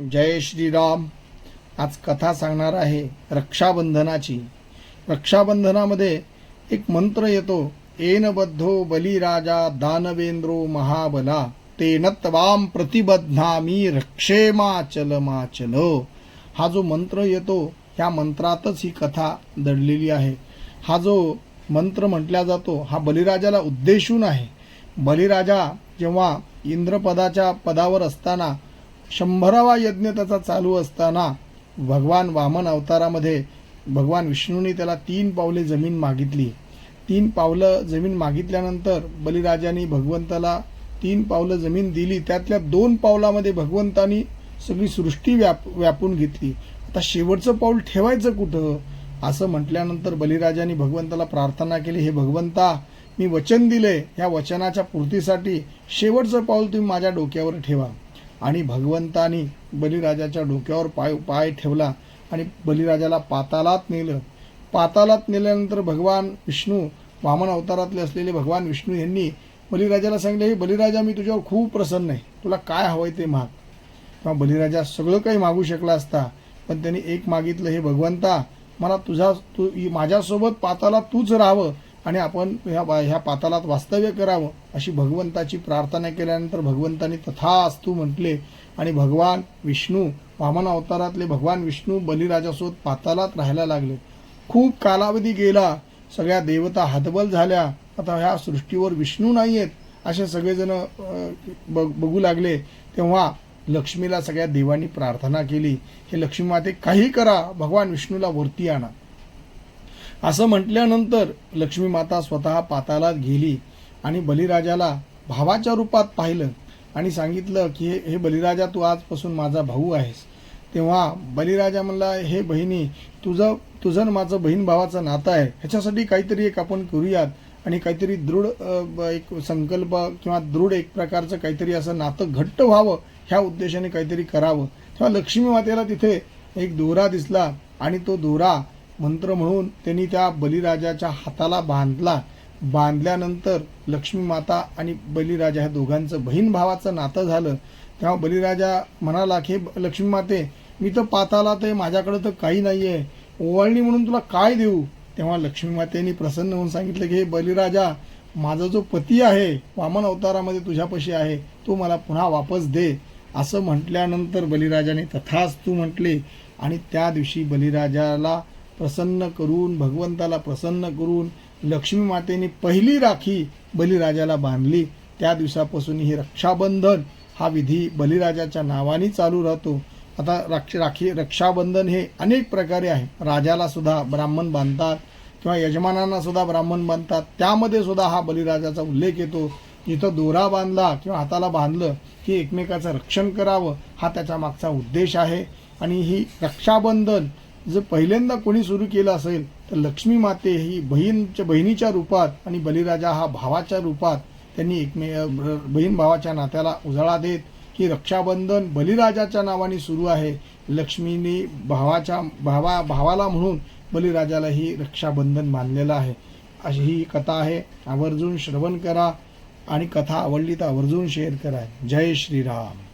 जय श्रीराम. आज कथा सांगणार आहे रक्षाबंधनाची. रक्षाबंधनामध्ये एक मंत्र येतो. एन बद्धो बलिराजा दानवेंद्रो महाबला. तेन तवाम प्रतिबद्धामी रक्षेमाचल माचल हा जो मंत्र येतो ह्या मंत्रातच ही कथा दडलेली आहे. हा जो मंत्र म्हटला जातो हा बलिराजाला उद्देशून आहे. बलिराजा जेव्हा इंद्रपदाच्या पदावर असताना शंभरावा यज्ञ त्याचा चालू असताना भगवान वामन अवतारामध्ये भगवान विष्णूंनी त्याला तीन पावले जमीन मागितली. तीन पावलं जमीन मागितल्यानंतर बलिराजाने भगवंताला तीन पावलं जमीन दिली. त्यातल्या दोन पावलामध्ये भगवंतानी सगळी सृष्टी व्याप व्यापून घेतली. आता शेवटचं पाऊल ठेवायचं कुठं? असं म्हटल्यानंतर बलिराजाने भगवंताला प्रार्थना केली हे भगवंता मी वचन दिले ह्या वचनाच्या पूर्तीसाठी शेवटचं पाऊल तुम्ही माझ्या डोक्यावर ठेवा. आणि भगवंतानी बलिराजाच्या डोक्यावर पाय पाय ठेवला आणि बलिराजाला पातालात नेलं. पातालात नेल्यानंतर भगवान विष्णू वामन अवतारातले असलेले भगवान विष्णू यांनी बलिराजाला सांगितले हे बलिराजा मी तुझ्यावर खूप प्रसन्न आहे. तुला काय हवंय ते माग. तेव्हा बलिराजा सगळं काही मागू शकला असता पण त्यांनी एक मागितलं हे भगवंता मला तुझा तू माझ्यासोबत पातालात तूच राहावं आणि आपण ह्या ह्या पातालात वास्तव्य करावं. अशी भगवंताची प्रार्थना केल्यानंतर भगवंताने तथास्तू म्हटले आणि भगवान विष्णू वामन अवतारातले भगवान विष्णू बलिराजासोबत पातालात राहायला लागले. खूप कालावधी गेला सगळ्या देवता हतबल झाल्या. आता ह्या सृष्टीवर विष्णू नाही आहेत असे सगळेजण बघू लागले. तेव्हा लक्ष्मीला सगळ्या देवांनी प्रार्थना केली. हे लक्ष्मी माते काही करा. भगवान विष्णूला वरती आणा. असं म्हटल्यानंतर लक्ष्मी माता स्वतः पातालात गेली. आणि बलिराजाला भावाच्या रूपात पाहिलं आणि सांगितलं की हे हे बलिराजा तू आजपासून माझा भाऊ आहेस. तेव्हा बलिराजा म्हणला हे बहिणी तुझं तुझं आणि माझं बहीण भावाचं नातं आहे. ह्याच्यासाठी काहीतरी एक आपण करूयात आणि काहीतरी दृढ एक संकल्प किंवा दृढ एक प्रकारचं काहीतरी असं नातं घट्ट व्हावं ह्या उद्देशाने काहीतरी करावं. तेव्हा लक्ष्मी मातेला तिथे एक दोरा दिसला आणि तो दोरा मंत्र म्हणून त्यांनी त्या बलिराजाच्या हाताला बांधला. बांधल्यानंतर लक्ष्मी माता आणि बलिराजा ह्या दोघांचं बहीण भावाचं नातं झालं. तेव्हा बलिराजा म्हणाला की लक्ष्मी माते मी तर पाताला ते माझ्याकडं तर काही नाही आहे ओवाळणी म्हणून तुला काय देऊ? तेव्हा लक्ष्मी मातेने प्रसन्न होऊन सांगितलं की हे बलिराजा माझा जो पती आहे वामन अवतारामध्ये तुझ्यापाशी आहे तो मला पुन्हा वापस दे. असं म्हटल्यानंतर बलिराजाने तथाच तू म्हटले. आणि त्या दिवशी बलिराजाला प्रसन्न करून भगवंताला प्रसन्न करून लक्ष्मी मातेने पहिली राखी बलिराजाला बांधली. त्या दिवसापासून ही रक्षाबंधन हा विधी बलिराजाच्या नावाने चालू राहतो. आता रक्ष राखी रक्षाबंधन हे अनेक प्रकारे आहे. राजाला सुद्धा ब्राह्मण बांधतात किंवा यजमानांना सुद्धा ब्राह्मण बांधतात. त्यामध्ये सुद्धा हा बलिराजाचा उल्लेख येतो. इथं दोरा बांधला किंवा हाताला बांधलं की एकमेकाचं रक्षण करावं हा त्याच्या मागचा उद्देश आहे. आणि ही रक्षाबंधन जर पहिल्यांदा कोणी सुरू केलं असेल तर लक्ष्मी माते ही बहीणच्या बहिणीच्या रूपात आणि बलिराजा हा भावाच्या रूपात त्यांनी एकमे बहीण भावाच्या नात्याला उजाळा देत की रक्षाबंधन बलिराजाच्या नावाने सुरू आहे. लक्ष्मीने भावाच्या भावा भावाला म्हणून बलिराजाला ही रक्षाबंधन बांधलेलं आहे. अशी ही कथा आहे. आवर्जून श्रवण करा. आणि कथा आवडली तर आवर्जून शेअर करा. जय श्रीराम.